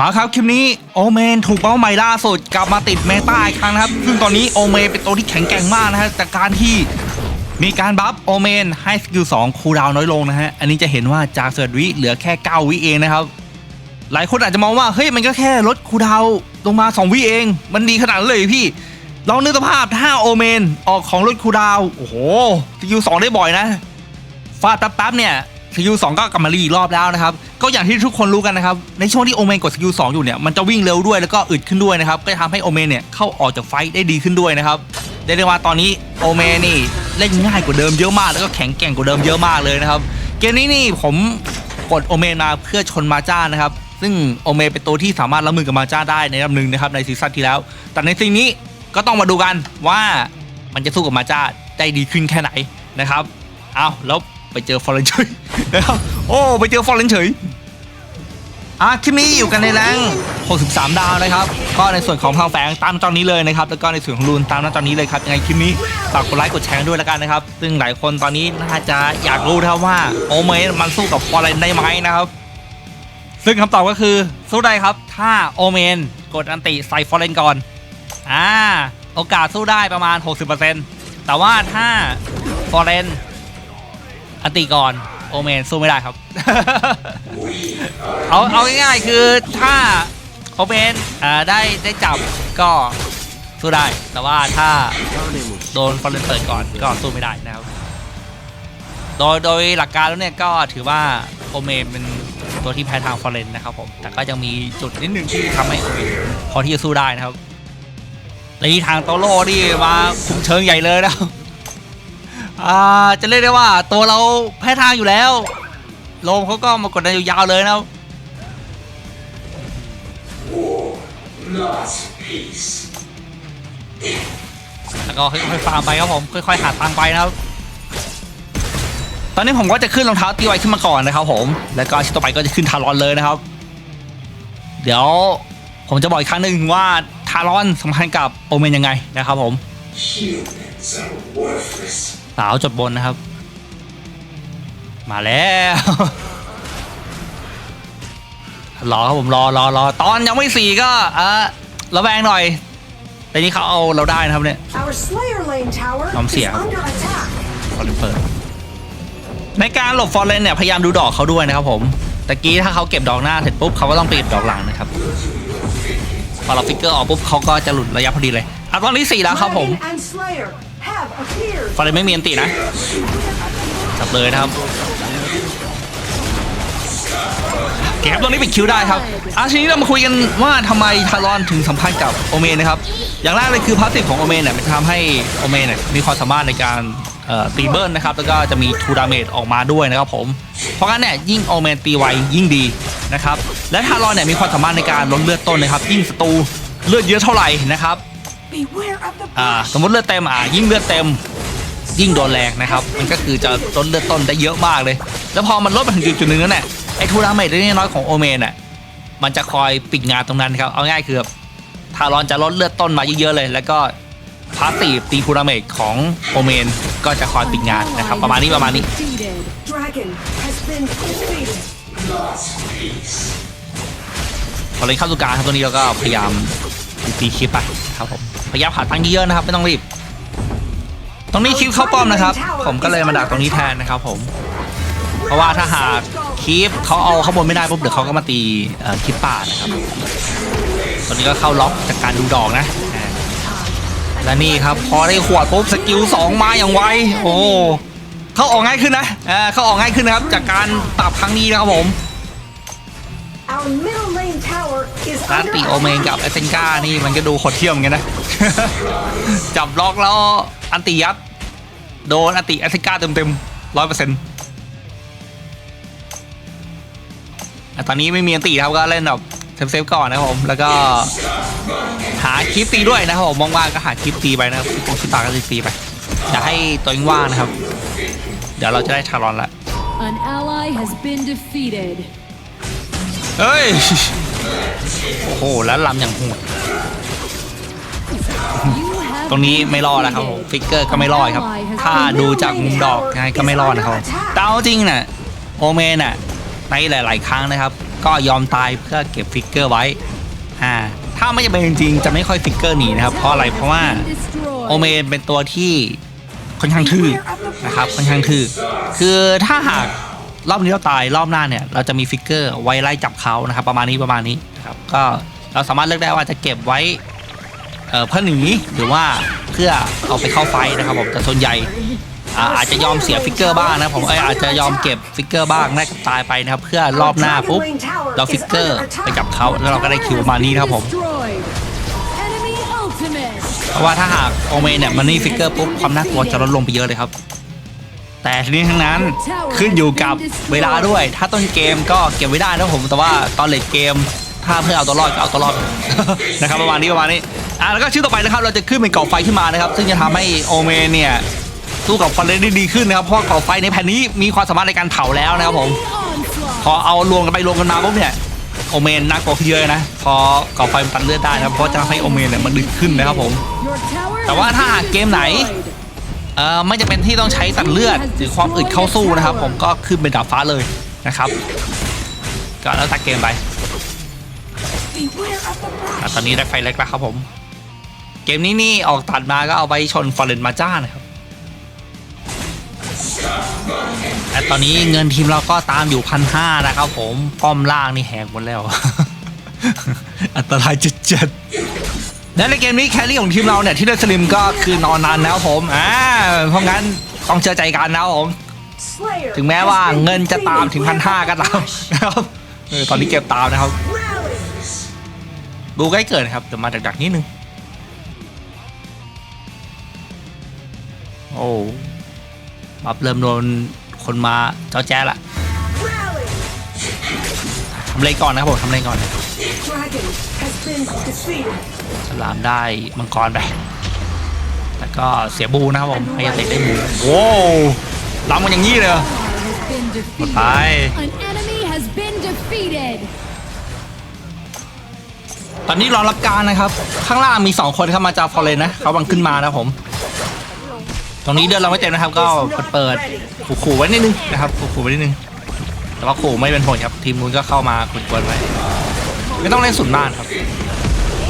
มาครับคลิปนี้โอเมนถูกเป้าใหม่ล่าสุดกลับมาติดเมตาอีกครั้งนะครับ ซึ่งตอนนี้โอเมนเป็นตัวที่แข็งแกร่งมากนะฮะจากการที่มีการบัฟโอเมนให้สกิล2คูลดาวน้อยลงนะฮะ อันนี้จะเห็นว่าจากเสิร์วิเหลือแค่ 9 วิเองนะครับ หลายคนอาจจะมองว่าเฮ้ยมันก็แค่ลดคูลดาวลงมา 2 วิเอง มันดีขนาดเลยพี่ลองนึกสภาพถ้าโอเมนออกของลดคูลดาวโอ้โหสกิล2ได้บ่อยนะฟาดแป๊บๆเนี่ย สกิลสองก็กลับมารีอีกรอบแล้วนะครับ ก็อย่างที่ทุกคนรู้กันนะครับ ในช่วงที่โอเมนกดสกิลสองอยู่เนี่ยมันจะวิ่งเร็วด้วยแล้วก็อึดขึ้นด้วยนะครับ ก็จะทำให้โอเมนเนี่ยเข้าออกจากไฟได้ดีขึ้นด้วยนะครับเรียกได้ว่าตอนนี้โอเมนนี่เล่นง่ายกว่าเดิมเยอะมาก แล้วก็แข็งแกร่งกว่าเดิมเยอะมากเลยนะครับ เกมนี้นี่ผมกดโอเมนมาเพื่อชนมาจ้านะครับ ซึ่งโอเมนเป็นตัวที่สามารถรับมือกับมาจ้าได้ในระดับหนึ่งนะครับในซีซั่นที่แล้ว แต่ในซีนนี้ก็ต้องมาดูกันว่ามันจะสู้กับมาจ้าได้ดีขึ้นแค่ไหนนะครับ เอาแล้ว ไปเจอฟอร์เรนเฉยนะครับโอ้ไปเจอฟอร์เรนเฉยอะคลิปนี้อยู่กันในแรง 63 ดาวนะครับ ก็ในส่วนของทางแฝงตามตอนนี้เลยนะครับ แล้วก็ในส่วนของรูนตามตอนนี้เลยครับ ยังไงคลิปนี้ฝากกดไลค์กดแชร์ด้วยแล้วกันนะครับ ซึ่งหลายคนตอนนี้น่าจะอยากรู้นะครับว่าโอเมนมันสู้กับฟอร์เรนได้ไหมนะครับ ซึ่งคำตอบก็คือสู้ได้ครับ ถ้าโอเมนกดอันติใส่ฟอร์เรนก่อน อ่า โอกาสสู้ได้ประมาณ 60%แต่ว่าถ้าฟอร์เรน อันติก่อนโอเมนสู้ไม่ได้ครับ เอาเอาง่ายๆคือถ้าโอเมนอ่าได้ได้จับก็สู้ได้ แต่ว่าถ้าโดนฟอร์เรนเปิดก่อนก็สู้ไม่ได้นะครับ โดยโดยหลักการแล้วเนี่ยก็ถือว่าโอเมนเป็นตัวที่แพ้ทางฟอร์เรนนะครับผม แต่ก็ยังมีจุดนิดนึงที่ทำให้โอเมนพอที่จะสู้ได้นะครับในทางโตโร่นี่มาคุมเชิงใหญ่เลยนะครับ อ่าจะเรียกได้ว่าตัวเราแพ้ทางอยู่แล้วโลมเขาก็มากดดันยาวๆเลยนะครับแล้วก็ค่อยๆฟาร์มไปครับผมค่อยๆหาทางไปนะครับ ตอนนี้ผมก็จะขึ้นรองเท้าตีไวขึ้นมาก่อนนะครับ ผม แล้วก็ชิ้นต่อไปก็จะขึ้นทารอนเลยนะครับ เดี๋ยวผมจะบอกอีกครั้งหนึ่งว่าทารอนสำคัญกับโอเมนยังไงนะครับผม Humans are worthless. สาวจดบนนะครับ มาแล้ว รอครับผมรอรอรอตอนยังไม่สี่ก็เออระแวงหน่อย แต่นี่เขาเอาเราได้นะครับเนี่ย Our Slayer Lane tower Không is xỉa. under attack. ฟอร์เรนเปิด ในการหลบฟอร์เรนเนี่ยพยายามดูดอกเขาด้วยนะครับผมตะกี้ถ้าเขาเก็บดอกหน้าเสร็จปุ๊บเขาก็ต้องไปเก็บดอกหลังนะครับพอเราฟิกเกอร์ออกปุ๊บเขาก็จะหลุดระยะพอดีเลยอะตอนที่สี่แล้วครับผม ฟอร์เรนไม่มีอันตินะจับเลยนะครับเคครับตรงนี้ปิดคิวได้ครับอะทีนี้เรามาคุยกันว่าทำไมทารอนถึงสัมพันธ์กับโอเมนนะครับ อย่างแรกเลยคือพาสซีฟของโอเมนเนี่ยมันทำให้โอเมนเนี่ยมีความสามารถในการตีเบิร์นนะครับ แล้วก็จะมีทูดาเมจออกมาด้วยนะครับผม เพราะงั้นเนี่ยยิ่งโอเมนตีไวยิ่งดีนะครับ และทารอนเนี่ยมีความสามารถในการลดเลือดต้นนะครับ ยิ่งศัตรูเลือดเยอะเท่าไหร่นะครับ อ่า brush. สมมติเลือดเต็มอ่ายิ่งเลือดเต็ม ยิ่งโดนแรงนะครับ มันก็คือจะลดเลือดต้นได้เยอะมากเลย แล้วพอมันลดไปถึงจุดๆหนึ่งนั้นแหละไอ้ทูดาเมจเล็กๆน้อยๆของโอเมนอะมันจะคอยปิดงานตรงนั้นครับเอาง่ายคือแบบทารอนจะลดเลือดต้นมาเยอะๆเลย แล้วก็พาสตีฟตีทูดาเมจของโอเมนก็จะคอยปิดงานนะครับประมาณนี้ประมาณนี้ Defeated. Dragon has been defeated. Lost peace. พอเล่นเข้าสู่กลารครับตัวนี้เราก็พยายามตีคลิปไปครับผม พยายามหาตังค์เยอะๆนะครับ ไม่ต้องรีบ ตรงนี้คลิปเข้าป้อมนะครับ ผมก็เลยมาดักตรงนี้แทนนะครับ ผม เพราะว่าถ้าหากคลิปเขาเอาข้างบนไม่ได้ปุ๊บเดี๋ยวเขาก็มาตีคลิปป่านะครับตอนนี้ก็เข้าล็อกจากการดูดอกนะ และนี่ครับพอได้ขวดปุ๊บสกิลสองมาอย่างไวโอ้เข้าออกง่ายขึ้นนะเออเขาออกง่ายขึ้นนะครับ จากการปรับครั้งนี้นะครับผม Our middle lane tower is ร้าน under ตีโอเมน attack. กับเอเซนกานี่มันก็ดูโหดเที่ยมเหมือนกันนะ จับล็อกแล้วอันติยัด โดนอันติเอเซนกาเต็มเต็มร้อยเปอร์เซ็นต์ตอนนี้ไม่มีอันติครับก็เล่นแบบเซฟๆก่อนนะครับผมแล้วก็หาคลิปตีด้วยนะครับผมว่างๆก็หาคลิปตีไปนะครับคลิปคลิปตาก็ตีไปอย่าให้ตัวเองว่างนะครับ เดี๋ยวเราจะได้ทารอนละ An ally has been defeated. เฮ้ย โอ้โหแล้วลำอย่างโหดตรงนี้ไม่รอดแล้วครับผมฟิกเกอร์ก็ไม่รอดครับ ถ้าดูจากมุมดอกยังไงก็ไม่รอดนะครับแต่เอาจริงน่ะโอเมนน่ะในหลาย ๆ ครั้งนะครับ ก็ยอมตายเพื่อเก็บฟิกเกอร์ไว้อ่าถ้าไม่จำเป็นจริงจะไม่ค่อยฟิกเกอร์หนีนะครับเพราะอะไรเพราะว่าโอเมนเป็นตัวที่ค่อนข้างทื่อนะครับค่อนข้างทื่อคือถ้าหาก รอบนี้เราตายรอบหน้าเนี่ยเราจะมีฟิกเกอร์ไว้ไล่จับเขานะครับ ประมาณนี้ประมาณนี้นะครับก็เราสามารถเลือกได้ว่าจะเก็บไว้เอ่อเพื่อหนีหรือว่าเพื่อเอาไปเข้าไฟท์นะครับผมแต่ส่วนใหญ่อ่าอาจจะยอมเสียฟิกเกอร์บ้างนะผมเอยอาจจะยอมเก็บฟิกเกอร์บ้างแลกกับตายไปนะครับ เพื่อรอบหน้าปุ๊บเราฟิกเกอร์ไปจับเขาแล้วเราก็ได้คิวประมาณนี้นะครับผม Destroyed. Enemy ultimate. เพราะว่าถ้าหากโอเมนเนี่ยมันนี่ฟิกเกอร์ปุ๊บความน่ากลัวจะลดลงไปเยอะเลยครับ แต่ทีนี้ทั้งนั้นขึ้นอยู่กับเวลาด้วย ถ้าต้นเกมก็เก็บไว้ได้นะผมแต่ว่าตอนเลทเกม ถ้าเพื่อเอาตัวรอดก็เอาตัวรอดนะครับประมาณนี้ประมาณนี้อะแล้วก็ชื่อต่อไปนะครับเราจะขึ้นเป็นเกาะไฟขึ้นมานะครับ ซึ่งจะทำให้โอเมนเนี่ยสู้กับฟอนเรนได้ดีขึ้นนะครับเพราะว่าเกาะไฟในแผ่นนี้มีความสามารถในการเผาแล้วนะครับผม Onslaught. พอเอารวมกันไปรวมกันมาปุ๊บเนี่ยโอเมนน่ากลัวขึ้นเยอะนะ พอเกาะไฟมันตันเลือดได้นะครับเพราะจะทำให้โอเมนเนี่ยมันดึกขึ้นนะครับผม Your tower แต่ว่าถ้า has หาก been เกมไหน destroyed. เอ่อไม่จำเป็นที่ต้องใช้ตัดเลือดหรือความอึดเข้าสู้นะครับ ผมก็ขึ้นเป็นดาบฟ้าเลยนะครับก็แล้วตัดเกมไปตอนนี้ได้ไฟเล็กแล้วครับผม เกมนี้นี่ออกตัดมาก็เอาไปชนฟอร์เรนมาจ้านะครับแต่ตอนนี้เงินทีมเราก็ตามอยู่พันห้านะครับผมป้อมล่างนี่แหกหมดแล้ว อันตรายจัดๆ และในเกมนี้แครี่ของทีมเราเนี่ยที่ได้สลิมก็คือนอนนานแล้วผมอ่าเพราะงั้นต้องเชื่อใจกันนะผม ถึงแม้ว่าเงินจะตามถึงพันห้าก็ตามนะครับเออตอนนี้เก็บตามนะครับ ดูใกล้เกินครับเดี๋ยวมาดักๆนิดนึง โอ้บับเริ่มโดนคนมาเจ้าแจ๊ละทำอะไรก่อนนะครับผมทำอะไรก่อน Dragon has been defeated. ฉลามได้มังกรไป แล้วก็เสียบูนะครับผมให้ยาเตะได้บูโว้วล้ำกันอย่างนี้เลยเหรอ Has been defeated. ไป An enemy has been defeated. ตอนนี้รอรับการนะครับ ข้างล่างมี 2 คนเข้ามาจากฟอร์เรนนะเขาบังขึ้นมานะครับผม ตรงนี้เดินเราไม่เต็มนะครับ ก็เปิดๆขู่ๆไว้นิดนึงนะครับขู่ๆไว้นิดนึงแต่ว่าขู่ไม่เป็นผลครับ ทีมนู้นก็เข้ามาขุดกวนไว้ ไม่ต้องเล่นสุดมากครับ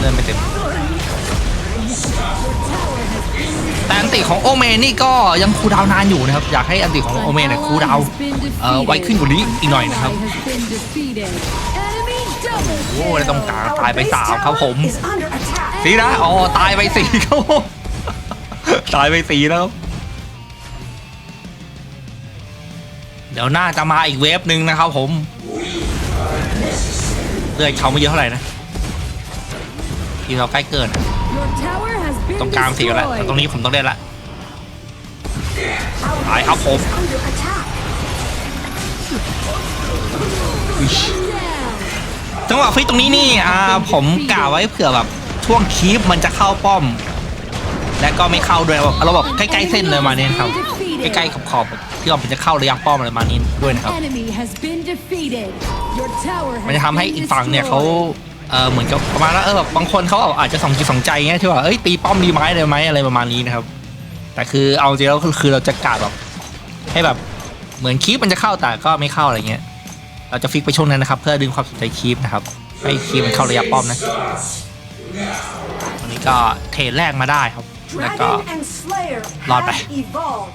เดินไปเต็มแต่อันติของโอเมนี่ก็ยังคูดาวนานอยู่นะครับ อยากให้อันติของโอเมนเนี่ยคูดาวเอ่อไว้ขึ้นกว่านี้อีกหน่อยนะครับโอ้ยต้องกลางตายไปสามครับผมสีนะอ๋อตายไปสี่ครับผมตายไปสี่แล้วเดี๋ยวน่าจะมาอีกเวฟหนึ่งนะครับผม เลือดเขาไม่เยอะเท่าไหร่นะทีเราใกล้เกิน Your tower has been ตรงกลางสี่กันแล้วแต่ตรง destroyed. นี้ผมต้องเล่นละ Our ตายครับผม base is under attack. อุ๊ย Down. จังหวะฟิตตรงนี้นี่อ่าผมกะไว้เผื่อแบบช่วงคีปมันจะเข้าป้อม และก็ไม่เข้าด้วยแบบเราแบบใกล้ๆเส้นเลยมาเนี่ยครับ ใกล้ๆขอบๆแบบที่ว่ามันจะเข้าระยะป้อมอะไรมานี้ด้วยนะครับ Enemy has been defeated. Your tower มันจะ has ทำให้ been อีกฝั่งเนี่ยเขา destroyed. เออเหมือนกับประมาณว่าเออแบบบางคนเขาอาจจะสองจิตสองใจเงี้ยที่ว่าเอ้ยตีป้อมดีไหมเลยไหมอะไรประมาณนี้นะครับ แต่คือเอาจริงแล้วคือเราจะกาดแบบให้แบบเหมือนคีปมันจะเข้าแต่ก็ไม่เข้าอะไรเงี้ย เราจะฟิกไปช่วงนั้นนะครับ เพื่อดึงความสนใจคีปนะครับให้คีปมันเข้าระยะป้อมนะวันนี้ก็เทรดแรกมาได้ครับ แล้วก็ Dragon and Slayer Lọt have này. evolved.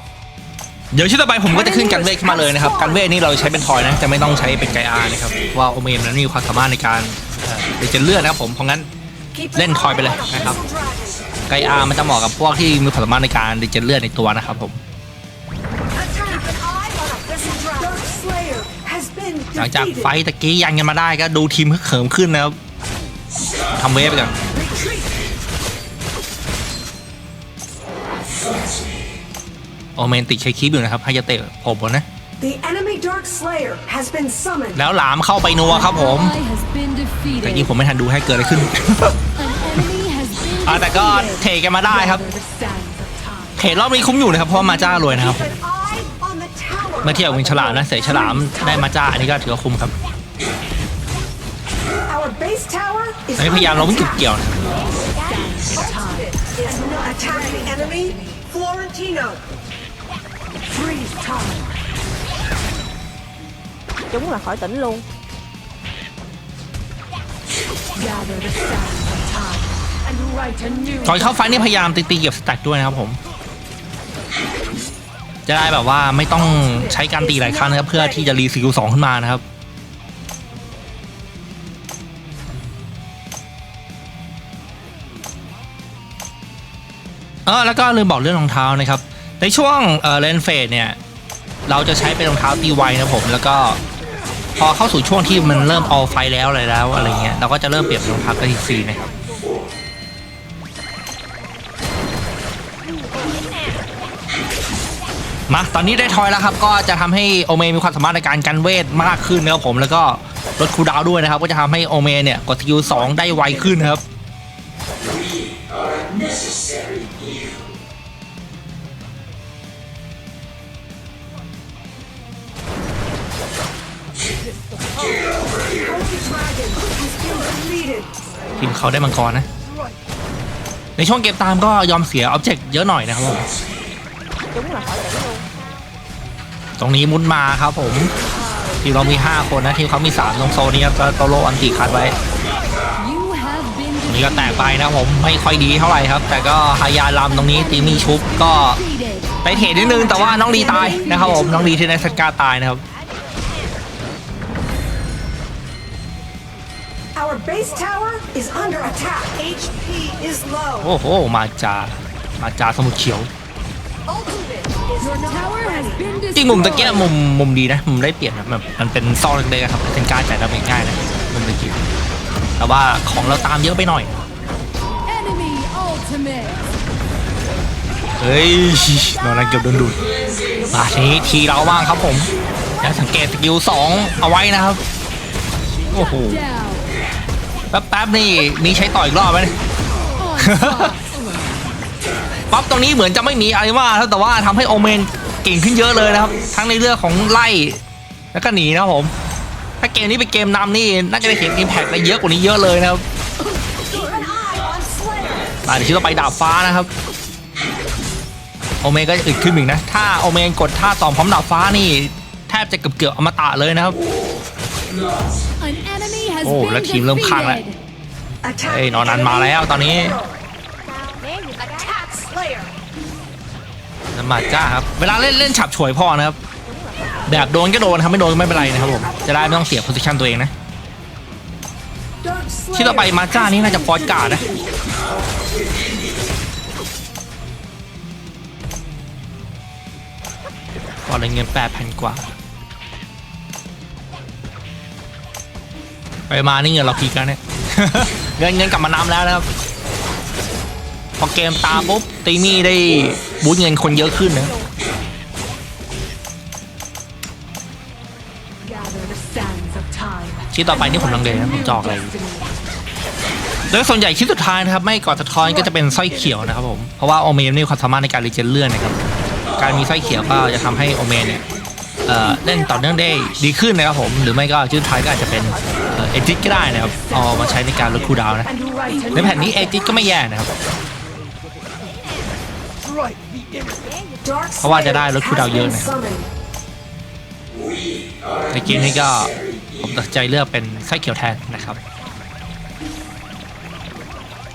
เดี๋ยวชิ้นต่อไปผมก็จะขึ้นกันเวทขึ้นมาเลยนะครับกันเวทนี่เราใช้เป็นทอยนะจะไม่ต้องใช้เป็นไกอาร์นะครับว่าโอเมนนั้นมีความสามารถในการเอ่อเดเจนเลือดนะครับผมเพราะงั้นเล่นทอยไปเลยนะครับไกอาร์มันจะเหมาะกับพวกที่มีความสามารถในการเดเจนเลือดในตัวนะครับผมหลังจากไฟตะกี้ยันกันมาได้ก็ดูทีมเหิมขึ้นนะครับทำเวฟไปก่อน อเมนติดใช้คีบอยู่นะครับให้จะเตะผมบนนะ The enemy Dark Slayer has been summoned. แล้วหลามเข้าไปนัวครับผม Ally has been แต่ defeated. ยิงผมไม่ทันดูให้เกิดอะไรขึ้น An enemy has been อ่าแต่ก็ defeated. เทกันมาได้ครับ The sands of time. เทรดรอบนี้คุ้มอยู่นะครับ เพราะว่ามาจ้ารวยนะครับ Keep an eye on the tower. เมื่อเทียบกับวินฉลามนะเสยฉลามได้มาจ้าอันนี้ก็ถือว่าคุ้มครับ Our base tower is อันนี้พยายามเราไม่ under เก็บ attack. เกี่ยวนะ Freeze time. chúng là khỏi tỉnh luôn Gather the sands of time and write a new ก่อนเข้าไฟท์เนี่ยพยายามตีตีเก็บสแต็กด้วยนะครับผม จะได้แบบว่าไม่ต้องใช้การตีหลายครั้งนะครับ เพื่อที่จะรีสกิลสองขึ้นมานะครับ เออแล้วก็ลืมบอกเรื่องรองเท้านะครับ ในช่วงเออเลนเฟสเนี่ย เราจะใช้เป็นรองเท้าตีไวนะผมแล้วก็พอเข้าสู่ช่วงที่มันเริ่มเอาไฟแล้วอะไรแล้วอะไรเงี้ยเราก็จะเริ่มเปลี่ยนรองเท้ากระทิฟรีนะครับมาตอนนี้ได้ทอยแล้วครับ ก็จะทำให้โอเมมีความสามารถในการกันเวทมากขึ้นนะครับผมแล้วก็ลดคูลดาวด้วยนะครับ ก็จะทำให้โอเมเนี่ยกดสกิลสองได้ไวขึ้นครับ ทีมเขาได้มังกรนะ ในช่วงเกมตามก็ยอมเสียออบเจกต์เยอะหน่อยนะครับผมตรงนี้มุดมาครับผม ทีมเรามี 5 คนนะทีมเขามี 3 ตรงโซนนี้ครับก็โตโลอันติคัดไว้ตรงนี้ก็แตกไปนะครับผมไม่ค่อยดีเท่าไหร่ครับ แต่ก็ฮายาลำตรงนี้ตีมีชุบก็ไปเทรดนิดนึงแต่ว่าน้องลีตายนะครับผมน้องลีที่ในสกาตายนะครับ base tower is under attack. HP is low. โอ้โห มาจา มาจาสมุทรเขียว Ultimate is Your not tower has ready. been จริงมุมตะเกีย destroyed. มุมมุมดีนะ มุมได้เปรียบนะแบบมันเป็นซองเล็กๆอะครับ เป็นการจ่ายดาเมจง่ายนะ มุมตะเกียแต่ว่าของเราตามเยอะไปหน่อย Enemy ultimate. เฮ้ยนอนนันเกือบโดนดูดมาทีนี้ทีเราบ้างครับผม แล้วสังเกตสกิลสองเอาไว้นะครับ โอ้โห Down. แป๊บๆนี่มีใช้ต่ออีกรอบไหมเนี่ย Onslaught. ปั๊บตรงนี้เหมือนจะไม่มีอะไรมากครับแต่ว่าทำให้โอเมนเก่งขึ้นเยอะเลยนะครับ ทั้งในเรื่องของไล่แล้วก็หนีนะครับผม ถ้าเกมนี้เป็นเกมนำนี่น่าจะได้เห็นอิมแพกได้เยอะกว่านี้เยอะเลยนะครับ Keep an eye on Slayer. อ่าเดี๋ยวที่เราไปดาบฟ้านะครับ โอเมนก็จะอึดขึ้นอีกนะ ถ้าโอเมนกดท่าต่อมพร้อมดาบฟ้านี่ แทบจะเกือบเกือบๆอมตะเลยนะครับ An enemy has Oh, been là team lâm khang lại. defeated. Attack. เฮ้ยนอนนันมาแล้วตอนนี้ Attack Slayer. น้ำมาจ้าครับเวลาเล่นเล่นฉับฉวยพอนะครับแบบโดนก็โดนครับไม่โดนก็ไม่เป็นไรนะครับผมจะได้ไม่ต้องเสียโพสิชันตัวเองนะ Dark ที่ต่อไป Slayer. มาจ้านี่น่าจะฟอสการ์ดนะก่อนเลยเงินแปดพันกว่า ไปมานี่เงินเราพีกแล้วเนี่ยเงินเงินกลับมานำแล้วนะครับ พอเกมตามปุ๊บตีมี่ได้บูทเงินคนเยอะขึ้นนะชิ้นต่อไปนี่ผมลังเลนะผมจอกอะไรโดยส่วนใหญ่ชิ้นสุดท้ายนะครับ ไม่ก่อนสะท้อนก็จะเป็นสร้อยเขียวนะครับผม เพราะว่าโอเมนนี่มีความสามารถในการรีเจนเลื่อนนะครับ การมีสร้อยเขียวก็จะทำให้โอเมนเนี่ย เล่นต่อเนื่องได้ดีขึ้นนะครับผมหรือไม่ก็ชิ้นสุดท้ายก็อาจจะเป็นเอ่อเอจิกก็ได้นะครับเอามาใช้ในการลดคูดาวนะในแผ่นนี้เอจิกก็ไม่แย่นะครับเพราะว่าจะได้ลดคูดาวเยอะนะในเกมนี้ก็ผมตัดใจเลือกเป็นไส้เขียวแทนนะครับ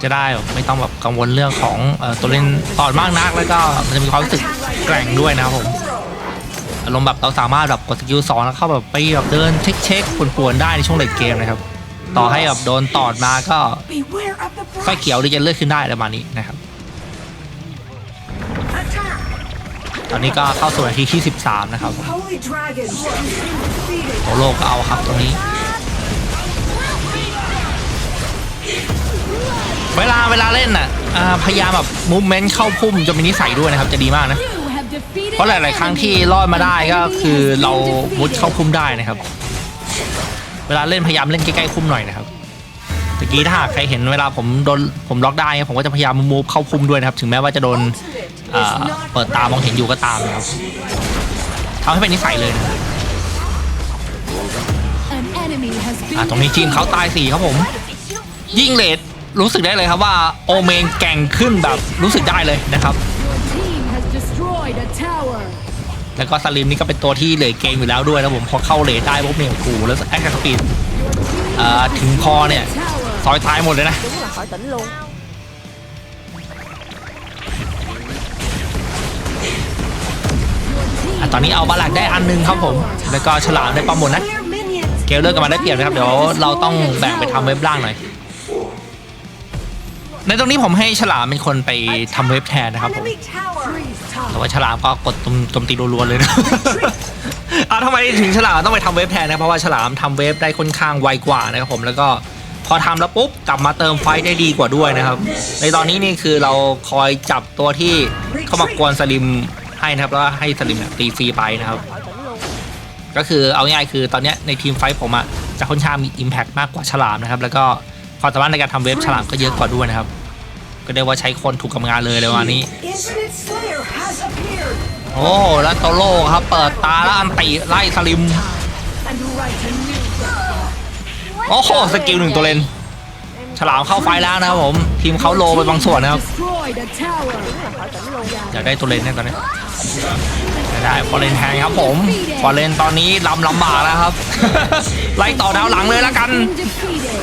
จะได้ไม่ต้องแบบกังวลเรื่องของอตัวเล่นตอนมากนัก แล้วก็มันจะมีความรู้สึกแกร่งด้วยนะครับผม อารมณ์แบบเราสามารถแบบกดสกิลสองแล้วเข้าแบบไปแบบเดินเช็คเช็คๆปวนๆได้ในช่วงเลดเกมนะครับ ต่อให้แบบโดนตอดมาก็ Beware of the ไฟเขียวดีจะเลือกขึ้นได้ประมาณนี้นะครับ ตอนนี้ก็เข้าสู่นาทีที่ 13 นะครับโอโลก็เอาครับตรงนี้ เวลาเวลาเล่นอะอ่าพยายามแบบมูฟเมนต์เข้าพุ่มจะมีนิสัยด้วยนะครับ จะดีมากนะ เพราะหลาย ๆ ครั้งที่รอดมาได้ก็คือเรามุดเข้าพุ่มได้นะครับ เวลาเล่นพยายามเล่นใกล้ๆพุ่มหน่อยนะครับตะกี้ถ้าหากใครเห็นเวลาผมโดนผมล็อกได้ผมก็จะพยายามมูฟเข้าพุ่มด้วยนะครับ ถึงแม้ว่าจะโดนเปิดตามองเห็นอยู่ก็ตามนะครับทำให้เป็นนิสัยเลยนะอะตรงนี้ทีมเขาตายสี่ครับผม ยิ่งเลดรู้สึกได้เลยครับว่าโอเมนแก่งขึ้นแบบรู้สึกได้เลยนะครับ แล้วก็สลิมนี่ก็เป็นตัวที่เลดเกมอยู่แล้วด้วยนะผมพอเข้าเลดได้ปุ๊บเนี่ยโอ้โหแล้วแอคสปีดถึงพอเนี่ยซอยตายหมดเลยนะ Đúng là khỏi tỉnh luôn. อะตอนนี้เอาบาลักได้อันหนึงครับผม แล้วก็ฉลามได้ปลาหมดนะ เกลเลอร์กับมันได้เปรียบนะครับ เดี๋ยวเราต้องแบ่งไปทำเว็บล่างหน่อย ในตรงนี้ผมให้ฉลามเป็นคนไปทำเว็บแทนนะครับผม Enemy tower. แต่ว่าฉลามก็กดโจมโจมตีรัวๆเลยนะอะทำไมถึงฉลามต้องไปทำเว็บแทนนะเพราะว่าฉลามทำเว็บได้ค่อนข้างไวกว่านะครับผมแล้วก็พอทำแล้วปุ๊บกลับมาเติมไฟได้ดีกว่าด้วยนะครับ ในตอนนี้นี่คือเราคอยจับตัวที่เข้ามากวนสลิมให้นะครับแล้วให้สลิมเนี่ยตีฟรีไปนะครับ ก็คือเอาง่ายๆคือตอนนี้ในทีมไฟผมอะจะค่อนข้างมี Impact มากกว่าฉลามนะครับ แล้วก็ความสามารถในการทำเว็บฉลามก็เยอะกว่าด้วยนะครับ ก็เรียกว่าใช้คนถูกกับงานเลยเลยวันนี้ Infinite Slayer has appeared. โอ้แล้วโตโร่ครับเปิดตาแล้วอันติไล่สลิม And write a new โอ้โหสกิลหนึ่งตัวเลนฉลามเข้าไฟแล้วนะครับผม ทีมเขาโลไปบางส่วนนะครับ Destroy the tower. Đúng là khỏi tỉnh luôn. อยากได้ตัวเลนเนี่ยตอนนี้ไม่ได้ฟอร์เรนแทนครับผมฟอร์เรนตอนนี้ลำลำบากแล้วครับ ไล่ต่อดาวหลังเลยแล้วกัน Been defeated.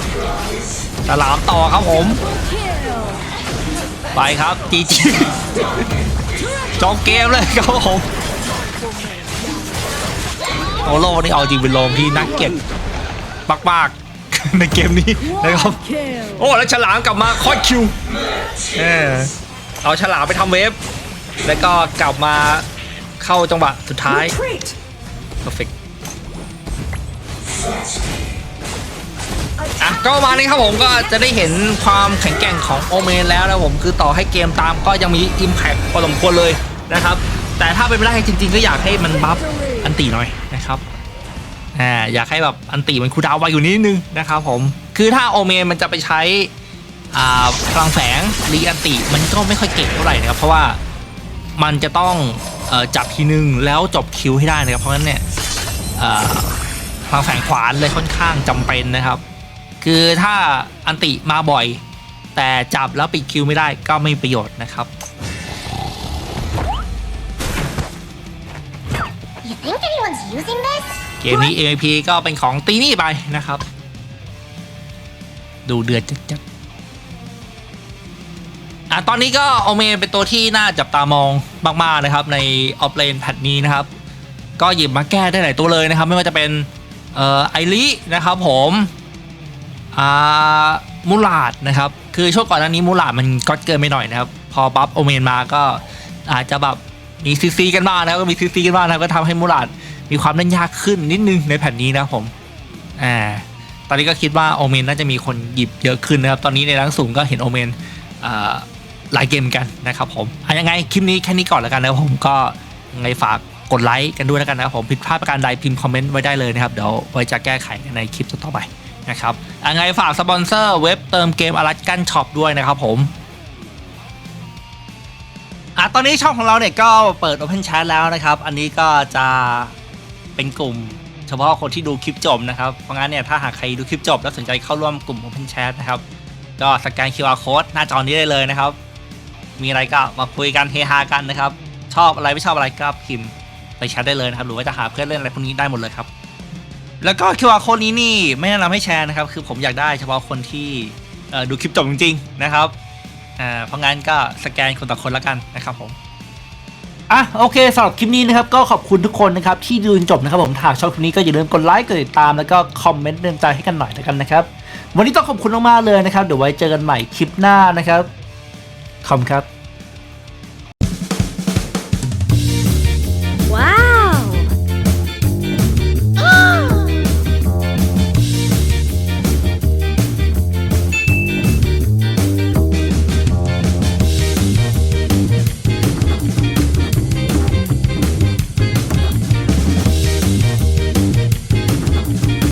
ฉลามต่อครับผม Kill. ไปครับจีจีจบเกมเลยครับผมโอโลนี่เอาจริงเป็นโลมที่นักเก็ตมากๆในเกมนี้นะครับ โอ้ แล้วฉลามกลับมาคอยคิวเออเอาฉลามไปทำเวฟ แล้วก็กลับมาเข้าจังหวะสุดท้าย perfect อะก็ประมาณนี้ครับผมก็จะได้เห็นความแข็งแกร่งของโอเมนแล้วนะผมคือต่อให้เกมตามก็ยังมี Impact พอสมควรเลยนะครับ แต่ถ้าเป็นไปได้จริง ๆ ก็อยากให้มันบัฟอันตีหน่อยนะครับอ่าอยากให้แบบอันตีมันคูดาวไวอยู่นิดนึงนะครับผมคือถ้าโอเมนมันจะไปใช้อ่าพลังแฝงรีอันติมันก็ไม่ค่อยเก่งเท่าไหร่นะครับเพราะว่ามันจะต้องอจับทีนึงแล้วจบคิวให้ได้นะครับเพราะฉะนั้นเนี่ยพลังแฝงขวานเลยค่อนข้างจำเป็นนะครับ คือถ้าอันติมาบ่อย แต่จับแล้วปิดคิวไม่ได้ก็ไม่มีประโยชน์นะครับ You think anyone's using this? เกมนี้ MVP ก็เป็นของตีนี่ไปนะครับ ดูเดือดจัดๆอะตอนนี้ก็โอเมนเป็นตัวที่น่าจับตามองมากๆนะครับ ในออฟเลนแพทนี้นะครับ ก็หยิบมาแก้ได้หลายตัวเลยนะครับ ไม่ว่าจะเป็นเอ่อไอรินะครับผมอ่า มูลาดนะครับ คือช่วงก่อนหน้านี้มูลาดมันก็เกินไปหน่อยนะครับ พอบัฟโอเมนมาก็อาจจะแบบมีซีซีกันบ้างนะก็มีซีซีกันบ้างนะก็ทำให้มูลาดมีความเล่นยากขึ้นนิดนึงในแผ่นนี้นะผมอ่าตอนนี้ก็คิดว่าโอเมนน่าจะมีคนหยิบเยอะขึ้นนะครับ ตอนนี้ในรังสูงก็เห็นโอเมนหลายเกมกันนะครับผมอะยังไงคลิปนี้แค่นี้ก่อนแล้วกันนะครับผมก็ยังไงฝากกดไลค์กันด้วยแล้วกันนะครับผมผิดพลาดประการใดพิมพ์คอมเมนต์ไว้ได้เลยนะครับเดี๋ยวไว้จะแก้ไขในคลิปต่อไป นะครับอะยังไงฝากสปอนเซอร์เว็บเติมเกมอลัสกันช็อปด้วยนะครับผมอะตอนนี้ช่องของเราเนี่ยก็เปิด Open Chat แล้วนะครับ อันนี้ก็จะเป็นกลุ่ม เฉพาะคนที่ดูคลิปจบนะครับ เพราะงั้นเนี่ยถ้าหากใครดูคลิปจบ แล้วสนใจเข้าร่วมกลุ่ม Open Chat นะครับ ก็สแกน QR Code หน้าจอนี้ได้เลยนะครับ มีอะไรก็มาคุยกันเฮฮากันนะครับ ชอบอะไรไม่ชอบอะไรก็พิมพ์ในแชทได้เลยนะครับ หรือว่าจะหาเพื่อนเล่นอะไรพวกนี้ได้หมดเลยครับ แล้วก็ QR Code นี้นี่ไม่แนะนำให้แชร์นะครับ คือผมอยากได้เฉพาะคนที่เอ่อดูคลิปจบจริงๆนะครับอ่าเพราะงั้นก็สแกนคนต่อคนละกันนะครับผม อะโอเคสำหรับคลิปนี้นะครับก็ขอบคุณทุกคนนะครับที่ดูจนจบนะครับผมถ้าหากชอบคลิปนี้ก็อย่าลืมกดไลค์กดติดตามแล้วก็คอมเมนต์เตือนใจให้กันหน่อยแล้วกันนะครับ วันนี้ต้องขอบคุณมากๆเลยนะครับ เดี๋ยวไว้เจอกันใหม่คลิปหน้านะครับขอบคุณครับ